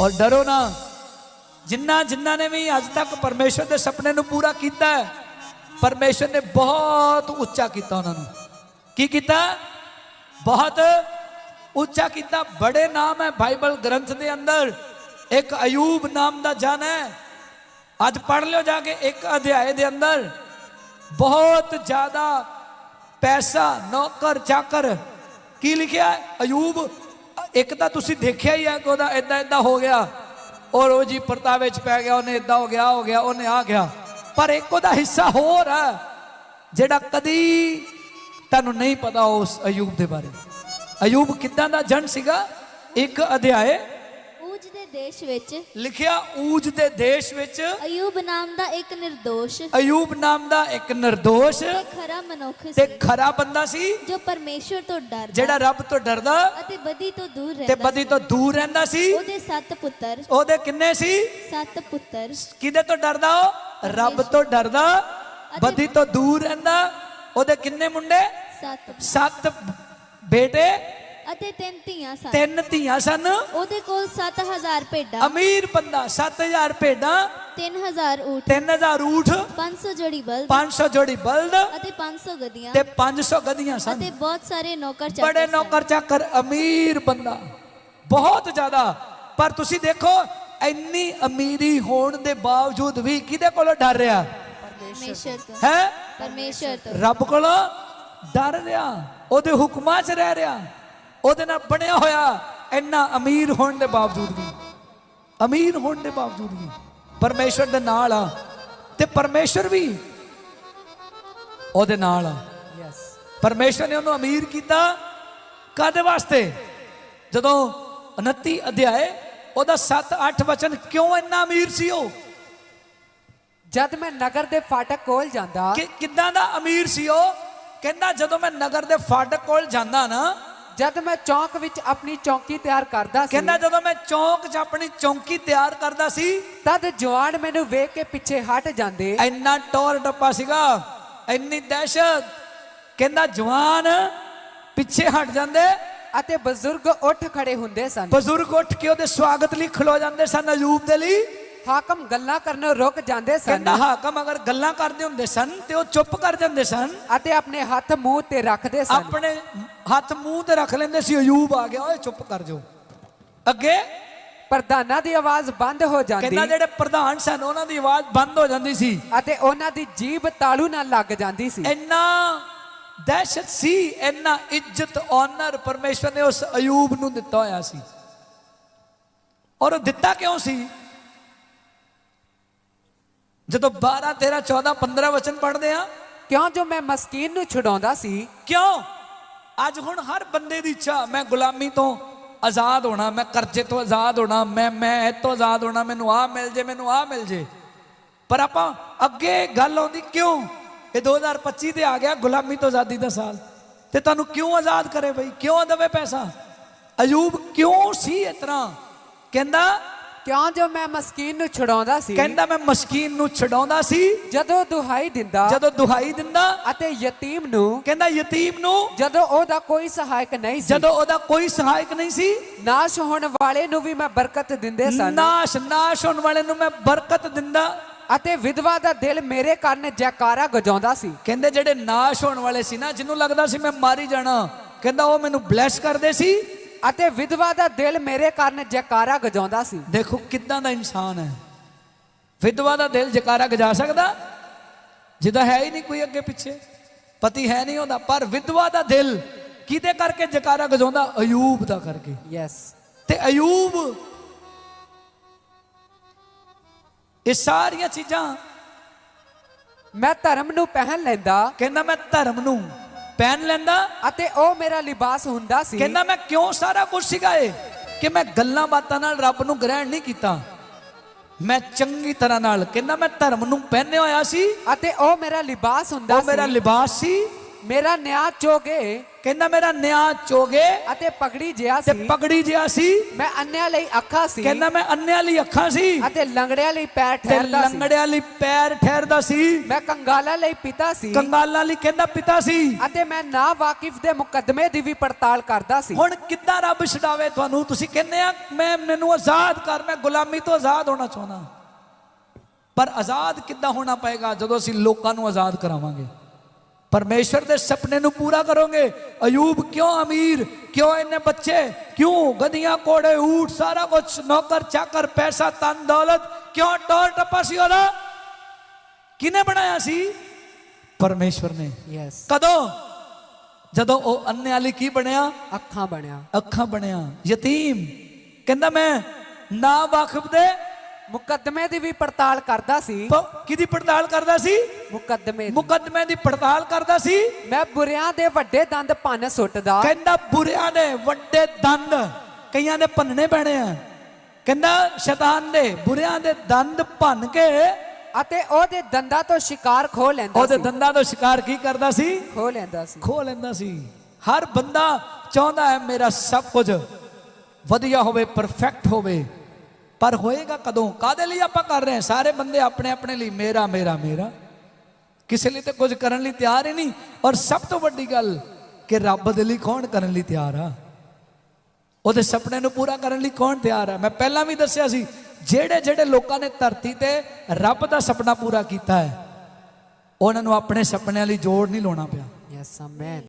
ਔਰ ਡਰੋ ਨਾ। ਜਿੰਨਾ ਜਿੰਨਾ ਨੇ ਵੀ ਅੱਜ ਤੱਕ ਪਰਮੇਸ਼ਰ ਦੇ ਸੁਪਨੇ ਨੂੰ ਪੂਰਾ ਕੀਤਾ ਹੈ, ਪਰਮੇਸ਼ਰ ਨੇ ਬਹੁਤ ਉੱਚਾ ਕੀਤਾ ਉਹਨਾਂ ਨੂੰ। ਕੀ ਕੀਤਾ? ਬਹੁਤ ਉੱਚਾ ਕੀਤਾ। ਬੜੇ ਨਾਮ ਹੈ ਬਾਈਬਲ ਗ੍ਰੰਥ ਦੇ ਅੰਦਰ। ਇੱਕ ਅਯੂਬ ਨਾਮ ਦਾ ਜਨ ਹੈ। ਅੱਜ ਪੜ੍ਹ ਲਿਓ ਜਾ ਕੇ ਇੱਕ ਅਧਿਆਏ ਦੇ ਅੰਦਰ। ਬਹੁਤ ਜ਼ਿਆਦਾ ਪੈਸਾ ਨੌਕਰ ਚਾਕਰ। ਕੀ ਲਿਖਿਆ? ਅਯੂਬ ਇੱਕ ਤਾਂ ਤੁਸੀਂ ਦੇਖਿਆ ਹੀ ਹੈ ਕਿ ਉਹਦਾ ਇਦਾਂ ਇਦਾਂ ਹੋ ਗਿਆ। ਔਰ ਉਹ ਜੀ ਪਰਤਾਵੇ ਚ ਪੈ ਗਿਆ, ਉਹਨੇ ਇਦਾਂ ਹੋ ਗਿਆ ਹੋ ਗਿਆ, ਉਹਨੇ ਆ ਗਿਆ। ਪਰ ਇੱਕ ਉਹਦਾ ਹਿੱਸਾ ਹੋਰ ਆ, ਜਿਹੜਾ ਕਦੀ ਤੁਹਾਨੂੰ ਨਹੀਂ ਪਤਾ ਉਸ ਅਯੂਬ ਦੇ ਬਾਰੇ। ਅਯੂਬ ਕਿੱਦਾਂ ਦਾ ਜਨ ਸੀਗਾ? ਇੱਕ ਅਧਿਆਏ ਦੇ ਦੇਸ਼ ਵਿੱਚ ਲਿਖਿਆ ਊਜ ਦੇ ਦੇਸ਼ ਵਿੱਚ ਅਯੂਬ ਨਾਮ ਦਾ ਇੱਕ ਨਿਰਦੋਸ਼। ਅਯੂਬ ਨਾਮ ਦਾ ਇੱਕ ਨਿਰਦੋਸ਼ ਤੇ ਖਰਾ ਮਨੁੱਖ ਤੇ ਸੀ। ਖਰਾ ਬੰਦਾ ਸੀ ਜੋ ਪਰਮੇਸ਼ਵਰ ਤੋਂ ਡਰਦਾ ਜਿਹੜਾ ਰੱਬ ਤੋਂ ਡਰਦਾ ਅਤੇ ਬਦੀ ਤੋਂ ਦੂਰ ਤੇ ਰਹਿੰਦਾ ਬਦੀ ਤੋਂ ਦੂਰ ਰਹਿੰਦਾ ਸੀ। ਉਹਦੇ ਸੱਤ ਪੁੱਤਰ। ਉਹਦੇ ਕਿੰਨੇ ਸੀ? ਸੱਤ ਪੁੱਤਰ। ਕਿਹਦੇ ਤੋਂ ਡਰਦਾ ਉਹ? ਰੱਬ ਤੋਂ ਡਰਦਾ। ਬਦੀ ਤੋਂ ਦੂਰ ਰਹਿੰਦਾ। ਉਹਦੇ ਕਿੰਨੇ ਮੁੰਡੇ? ਸੱਤ ਸੱਤ ਬੇਟੇ। ਅਤੇ ਤਿੰਨ ਧੀਆਂ ਸਨ। ਤਿੰਨ ਧੀਆਂ ਸਨ। ਉਹਦੇ ਕੋਲ 7000 ਭੇਡਾਂ। ਅਮੀਰ ਬੰਦਾ 7000 ਭੇਡਾਂ। 3000 ਊਠ। 3000 ਊਠ। 500 ਜੋੜੀ ਬਲਦ। 500 ਜੋੜੀ ਬਲਦ। ਅਤੇ 500 ਗਧੀਆਂ ਤੇ 500 ਗਧੀਆਂ ਸਨ। ਅਤੇ ਬਹੁਤ ਸਾਰੇ ਨੌਕਰ ਚਾਕਰ ਬੜੇ। ਨੌਕਰ ਚਾਕਰ ਅਮੀਰ ਬੰਦਾ। ਬਹੁਤ ਜ਼ਿਆਦਾ। ਪਰ ਤੁਸੀਂ ਦੇਖੋ ਇੰਨੀ ਅਮੀਰੀ ਹੋਣ ਦੇ ਬਾਵਜੂਦ ਵੀ ਕਿਹਦੇ ਕੋਲੋਂ ਡਰ ਰਿਹਾ? ਪਰਮੇਸ਼ਰ ਤੋਂ। ਹੈ? ਪਰਮੇਸ਼ਰ ਤੋਂ। ਰੱਬ ਕੋਲੋਂ ਡਰ ਰਿਹਾ। ਉਹਦੇ ਹੁਕਮਾਂ 'ਚ ਰਹਿ ਰਿਹਾ। ਉਹਦੇ ਨਾਲ ਬਣਿਆ ਹੋਇਆ ਇੰਨਾ ਅਮੀਰ ਹੋਣ ਦੇ ਬਾਵਜੂਦ ਵੀ ਅਮੀਰ ਹੋਣ ਦੇ ਬਾਵਜੂਦ ਵੀ ਪਰਮੇਸ਼ਰ ਦੇ ਨਾਲ ਆ ਤੇ ਪਰਮੇਸ਼ਰ ਵੀ ਉਹਦੇ ਨਾਲ ਆ। ਯੈਸ ਪਰਮੇਸ਼ਰ ਨੇ ਉਹਨੂੰ ਅਮੀਰ ਕੀਤਾ ਕਾਦੇ ਵਾਸਤੇ? ਜਦੋਂ 29 ਅਧਿਆਏ ਉਹਦਾ 7-8 ਵਚਨ ਕਿਉਂ ਇੰਨਾ ਅਮੀਰ ਸੀ ਉਹ? ਜਦ ਮੈਂ ਨਗਰ ਦੇ ਫਾਟਕ ਕੋਲ ਜਾਂਦਾ ਕਿ ਕਿੱਦਾਂ ਦਾ ਅਮੀਰ ਸੀ ਉਹ? ਕਹਿੰਦਾ ਜਦੋਂ ਮੈਂ ਨਗਰ ਦੇ ਫਾਟਕ ਕੋਲ ਜਾਂਦਾ ਨਾ ਜਦ ਮੈਂ ਚੌਂਕ ਵਿੱਚ ਆਪਣੀ ਚੌਂਕੀ ਤਿਆਰ ਕਰਦਾ ਸੀ ਕਹਿੰਦਾ ਜਦੋਂ ਮੈਂ ਚੌਂਕ 'ਚ ਆਪਣੀ ਚੌਂਕੀ ਤਿਆਰ ਕਰਦਾ ਸੀ ਤਦ ਜਵਾਨ ਮੈਨੂੰ ਵੇਖ ਕੇ ਪਿੱਛੇ ਹਟ ਜਾਂਦੇ। ਇੰਨਾ ਟੌਰ ਟੱਪਾ ਸੀਗਾ ਇੰਨੀ ਦਹਿਸ਼ਤ। ਕਹਿੰਦਾ ਜਵਾਨ ਪਿੱਛੇ ਹਟ ਜਾਂਦੇ। ਅਤੇ ਬਜ਼ੁਰਗ ਉੱਠ ਖੜੇ ਹੁੰਦੇ ਸਨ। ਬਜ਼ੁਰਗ ਉੱਠ ਕੇ ਉਹਦੇ ਸਵਾਗਤ ਲਈ ਖਲੋ ਜਾਂਦੇ ਸਨ ਅਯੂਬ ਦੇ ਲਈ। ਹਾਕਮ ਗੱਲਾਂ ਕਰਨੋਂ ਰੁਕ ਜਾਂਦੇ ਸਨ। ਕਹਿੰਦਾ ਹਾਕਮ ਅਗਰ ਗੱਲਾਂ ਕਰਦੇ ਹੁੰਦੇ ਸਨ ਤੇ ਉਹ ਚੁੱਪ ਕਰ ਜਾਂਦੇ ਸਨ ਅਤੇ ਆਪਣੇ ਹੱਥ ਮੂੰਹ ਤੇ ਰੱਖਦੇ ਸਨ। ਆਪਣੇ ਹੱਥ ਮੂੰਹ ਤੇ ਰੱਖ ਲੈਂਦੇ ਸੀ ਅਯੂਬ ਆ ਗਿਆ ਓਏ ਚੁੱਪ ਕਰ ਜਾਓ। ਅੱਗੇ ਪ੍ਰਧਾਨਾਂ ਦੀ ਆਵਾਜ਼ ਬੰਦ ਹੋ ਜਾਂਦੀ। ਕਹਿੰਦਾ ਜਿਹੜੇ ਪ੍ਰਧਾਨ ਸਨ ਉਹਨਾਂ ਦੀ ਆਵਾਜ਼ ਬੰਦ ਹੋ ਜਾਂਦੀ ਸੀ। ਅਤੇ ਉਹਨਾਂ ਦੀ ਜੀਭ ਤਾਲੂ ਨਾਲ ਲੱਗ ਜਾਂਦੀ ਸੀ। ਇੰਨਾ ਦਹਿਸ਼ਤ ਸੀ ਇੰਨਾ ਇੱਜ਼ਤ ਆਨਰ ਪਰਮੇਸ਼ਵਰ ਨੇ ਉਸ ਅਯੂਬ ਨੂੰ ਦਿੱਤਾ ਹੋਇਆ ਸੀ। ਔਰ ਉਹ ਦਿੱਤਾ ਕਿਉਂ ਸੀ? ਜਦੋਂ 12 13 14 15 ਵਚਨ ਪੜ੍ਹਦੇ ਆ ਕਿਉਂ ਜੋ ਮੈਂ ਮਸਕੀਨ ਨੂੰ ਛੁਡਾਉਂਦਾ ਸੀ? ਕਿਉਂ? ਅੱਜ ਹੁਣ ਹਰ ਬੰਦੇ ਦੀ ਇੱਛਾ ਮੈਂ ਗੁਲਾਮੀ ਤੋਂ ਆਜ਼ਾਦ ਹੋਣਾ ਮੈਂ ਕਰਜ਼ੇ ਤੋਂ ਆਜ਼ਾਦ ਹੋਣਾ ਮੈਂ ਮੈਂ ਇਹ ਤੋਂ ਆਜ਼ਾਦ ਹੋਣਾ ਮੈਨੂੰ ਆਹ ਮਿਲ ਜੇ ਮੈਨੂੰ ਆਹ ਮਿਲ ਜੇ। ਪਰ ਆਪਾਂ ਅੱਗੇ ਗੱਲ ਆਉਂਦੀ ਕਿਉਂ? ਇਹ 2025 ਤੇ ਆ ਗਿਆ ਗੁਲਾਮੀ ਤੋਂ ਆਜ਼ਾਦੀ ਦਾ ਸਾਲ। ਤੇ ਤੁਹਾਨੂੰ ਕਿਉਂ ਆਜ਼ਾਦ ਕਰੇ ਬਈ? ਕਿਉਂ ਦੇਵੇ ਪੈਸਾ? ਅਯੂਬ ਕਿਉਂ ਸੀ ਤਰ੍ਹਾਂ? ਕਹਿੰਦਾ ਕਿਉਂ ਜੋ ਮੈਂ ਮਸਕੀਨ ਨੂੰ ਛੁਡਾਉਂਦਾ ਸੀ? ਕਹਿੰਦਾ ਮੈਂ ਮਸਕੀਨ ਨੂੰ ਛਡਾਉਂਦਾ ਸੀ। ਜਦੋਂ ਦੁਹਾਈ ਦਿੰਦਾ ਜਦੋਂ ਦੁਹਾਈ ਦਿੰਦਾ ਅਤੇ ਯਤੀਮ ਨੂੰ ਕਹਿੰਦਾ ਯਤੀਮ ਨੂੰ ਜਦੋਂ ਉਹਦਾ ਕੋਈ ਸਹਾਇਕ ਨਹੀਂ ਸੀ। ਜਦੋਂ ਉਹਦਾ ਕੋਈ ਸਹਾਇਕ ਨਹੀਂ ਸੀ। ਨਾਸ਼ ਹੋਣ ਵਾਲੇ ਨੂੰ ਵੀ ਮੈਂ ਬਰਕਤ ਦਿੰਦੇ ਸਨ। ਨਾਸ਼ ਨਾਸ਼ ਹੋਣ ਵਾਲੇ ਨੂੰ ਮੈਂ ਬਰਕਤ ਦਿੰਦਾ। ਅਤੇ ਵਿਧਵਾ ਦਾ ਦਿਲ ਮੇਰੇ ਕੰਨ ਜੈਕਾਰਾ ਗਜਾਉਂਦਾ ਸੀ। ਕਹਿੰਦੇ ਜਿਹੜੇ ਨਾਸ਼ ਹੋਣ ਵਾਲੇ ਸੀ ਨਾ ਜਿਹਨੂੰ ਲੱਗਦਾ ਸੀ ਮੈਂ ਮਾਰੀ ਜਾਣਾ ਕਹਿੰਦਾ ਉਹ ਮੈਨੂੰ ਬਲੈਸ ਕਰਦੇ ਸੀ। ਅਤੇ ਵਿਧਵਾ ਦਾ ਦਿਲ ਮੇਰੇ ਕੰਨ ਜੈਕਾਰਾ ਗਜਾਉਂਦਾ ਸੀ। ਦੇਖੋ ਕਿੱਦਾਂ ਦਾ ਇਨਸਾਨ ਹੈ। ਵਿਧਵਾ ਦਾ ਦਿਲ ਜਕਾਰਾ ਗਜਾ ਸਕਦਾ? ਜਿਹਦਾ ਹੈ ਹੀ ਨਹੀਂ ਕੋਈ ਅੱਗੇ ਪਿੱਛੇ। ਪਤੀ ਹੈ ਨਹੀਂ ਹੁੰਦਾ ਪਰ ਵਿਧਵਾ ਦਾ ਦਿਲ ਕਿਹਦੇ ਕਰਕੇ ਜਕਾਰਾ ਗਜਾਉਂਦਾ? ਅਯੂਬ ਦਾ ਕਰਕੇ। ਯੈਸ ਤੇ ਅਯੂਬ ਇਹ ਸਾਰੀਆਂ ਚੀਜ਼ਾਂ ਮੈਂ ਧਰਮ ਨੂੰ ਪਹਿਨ ਲੈਂਦਾ। ਕਹਿੰਦਾ ਮੈਂ ਧਰਮ ਨੂੰ ਪਹਿਨ ਲੈਂਦਾ। ਅਤੇ ਉਹ ਮੇਰਾ ਲਿਬਾਸ ਹੁੰਦਾ ਸੀ। ਕਹਿੰਦਾ ਮੈਂ ਕਿਉਂ ਸਾਰਾ ਕੁਝ ਸਿਖਾਏ ਕਿ ਮੈਂ ਗੱਲਾਂ ਬਾਤਾਂ ਨਾਲ ਰੱਬ ਨੂੰ ਗ੍ਰਹਿਣ ਨਹੀਂ ਕੀਤਾ। ਮੈਂ ਚੰਗੀ ਤਰ੍ਹਾਂ ਨਾਲ ਕਹਿੰਦਾ ਮੈਂ ਧਰਮ ਨੂੰ ਪਹਿਨਿਆ ਹੋਇਆ ਸੀ। ਅਤੇ ਉਹ ਮੇਰਾ ਲਿਬਾਸ ਹੁੰਦਾ ਉਹ ਮੇਰਾ ਸੀ। ਲਿਬਾਸ ਸੀ। ਮੇਰਾ ਨਿਆਂ ਚੋਗੇ ਕਹਿੰਦਾ ਮੇਰਾ ਨਿਆਂ ਚੋਗੇ ਅਤੇ ਪਗੜੀ ਤੇ ਸੀ ਪਗੜੀ ਜਿਹਾ ਸੀ ਮੈਂ ਅੰਨਿਆਂ ਲਈ ਅੱਖਾਂ ਸੀ ਕਹਿੰਦਾ ਮੈਂ ਅੰਨਿਆਂ ਲਈ ਅੱਖਾਂ ਸੀ ਅਤੇ ਲੰਗੜਿਆਂ ਲਈ ਪੈਰ ਤੇ ਠਹਿਰਦਾ ਸੀ ਲੰਗੜਿਆਂ ਲਈ ਪੈਰ ਠਹਿਰਦਾ ਸੀ ਮੈਂ ਕੰਗਾਲਾਂ ਲਈ ਪਿਤਾ ਸੀ ਕੰਗਾਲਾਂ ਲਈ ਕਹਿੰਦਾ ਪਿਤਾ ਸੀ ਅਤੇ ਮੈਂ ਨਾ ਵਾਕਿਫ ਦੇ ਮੁਕੱਦਮੇ ਦੀ ਵੀ ਪੜਤਾਲ ਕਰਦਾ ਸੀ ਹੁਣ ਕਿੱਦਾਂ ਰੱਬ ਛਡਾਵੇ ਤੁਹਾਨੂੰ? ਤੁਸੀਂ ਕਹਿੰਦੇ ਆ ਮੈਂ ਮੈਨੂੰ ਆਜ਼ਾਦ ਕਰ ਮੈਂ ਗੁਲਾਮੀ ਤੋਂ ਆਜ਼ਾਦ ਹੋਣਾ ਚਾਹੁੰਦਾ। ਪਰ ਆਜ਼ਾਦ ਕਿੱਦਾਂ ਹੋਣਾ ਪਏਗਾ ਜਦੋਂ ਅਸੀਂ ਲੋਕਾਂ ਨੂੰ ਆਜ਼ਾਦ ਕਰਾਵਾਂਗੇ? ਪਰਮੇਸ਼ਰ ਦੇ ਸੁਪਨੇ ਨੂੰ ਪੂਰਾ ਕਰੋਗੇ ਅਯੂਬ ਕਿਉਂ ਅਮੀਰ ਕਿਉਂ ਇੰਨੇ ਬੱਚੇ ਕਿਉਂ ਗਧੀਆਂ ਕੋੜੇ ਊਠ ਸਾਰਾ ਕੁਝ ਨੌਕਰ ਚਾਕਰ ਪੈਸਾ ਤਨ ਦੌਲਤ ਕਿਉਂ ਟੋਰ ਟੱਪਾ ਸੀ ਉਹਦਾ ਕਿਨੇ ਬਣਾਇਆ ਸੀ ਪਰਮੇਸ਼ਵਰ ਨੇ ਯੈਸ ਕਦੋਂ ਜਦੋਂ ਉਹ ਅੰਨੇ ਵਾਲੀ ਕੀ ਬਣਿਆ ਅੱਖਾਂ ਬਣਿਆ ਅੱਖਾਂ ਬਣਿਆ ਯਤੀਮ ਕਹਿੰਦਾ ਮੈਂ ਨਾ ਵਾਕਿਫ ਦੇ ਮੁਕੱਦਮੇ ਦੀ ਵੀ ਪੜਤਾਲ ਕਰਦਾ ਸੀ। ਕਿਹਦੀ ਪੜਤਾਲ ਕਰਦਾ ਸੀ? ਮੁਕੱਦਮੇ ਦੀ। ਮੁਕੱਦਮੇ ਦੀ ਪੜਤਾਲ ਕਰਦਾ ਸੀ? ਮੈਂ ਬੁਰਿਆਂ ਦੇ ਵੱਡੇ ਦੰਦ ਭੰਨ ਸੁੱਟਦਾ। ਕਹਿੰਦਾ ਬੁਰਿਆਂ ਦੇ ਵੱਡੇ ਦੰਦ। ਕਈਆਂ ਦੇ ਭੰਨਣੇ ਪੈਣੇ ਆ। ਕਹਿੰਦਾ ਸ਼ੈਤਾਨ ਦੇ ਬੁਰਿਆਂ ਦੇ ਦੰਦ ਭੰਨ ਕੇ ਅਤੇ ਉਹਦੇ ਦੰਦਾਂ ਤੋਂ ਸ਼ਿਕਾਰ ਖੋ ਲੈਂਦਾ ਉਹਦੇ ਸੀ। ਦੰਦਾਂ ਤੋਂ ਸ਼ਿਕਾਰ ਕੀ ਕਰਦਾ ਸੀ? ਖੋ ਲੈਂਦਾ ਸੀ। ਖੋ ਲੈਂਦਾ ਸੀ। ਹਰ ਬੰਦਾ ਚਾਹੁੰਦਾ ਹੈ ਮੇਰਾ ਸਭ ਕੁਝ ਵਧੀਆ ਹੋਵੇ ਪਰਫੈਕਟ ਹੋਵੇ। ਪਰ ਹੋਏਗਾ ਕਦੋਂ? ਕਾਦੇ ਲਈ ਆਪਾਂ ਕਰ ਰਹੇ ਹਾਂ? ਸਾਰੇ ਬੰਦੇ ਆਪਣੇ ਆਪਣੇ ਲਈ, ਮੇਰਾ ਮੇਰਾ ਮੇਰਾ। ਕਿਸੇ ਲਈ ਤੇ ਕੁਝ ਕਰਨ ਲਈ ਤਿਆਰ ਹੀ ਨਹੀਂ। ਔਰ ਸਭ ਤੋਂ ਵੱਡੀ ਗੱਲ ਕਿ ਰੱਬ ਦੇ ਲਈ ਕੌਣ ਕਰਨ ਲਈ ਤਿਆਰ ਆ? ਉਹਦੇ ਸੁਪਨੇ ਨੂੰ ਪੂਰਾ ਕਰਨ ਲਈ ਕੌਣ ਤਿਆਰ ਆ? ਮੈਂ ਪਹਿਲਾਂ ਵੀ ਦੱਸਿਆ ਸੀ, ਜਿਹੜੇ ਜਿਹੜੇ ਲੋਕਾਂ ਨੇ ਧਰਤੀ ਤੇ ਰੱਬ ਦਾ ਸੁਪਨਾ ਪੂਰਾ ਕੀਤਾ ਹੈ, ਉਹਨਾਂ ਨੂੰ ਆਪਣੇ ਸੁਪਨਿਆਂ ਲਈ ਜੋੜ ਨਹੀਂ ਲਾਉਣਾ ਪਿਆ। Yes amen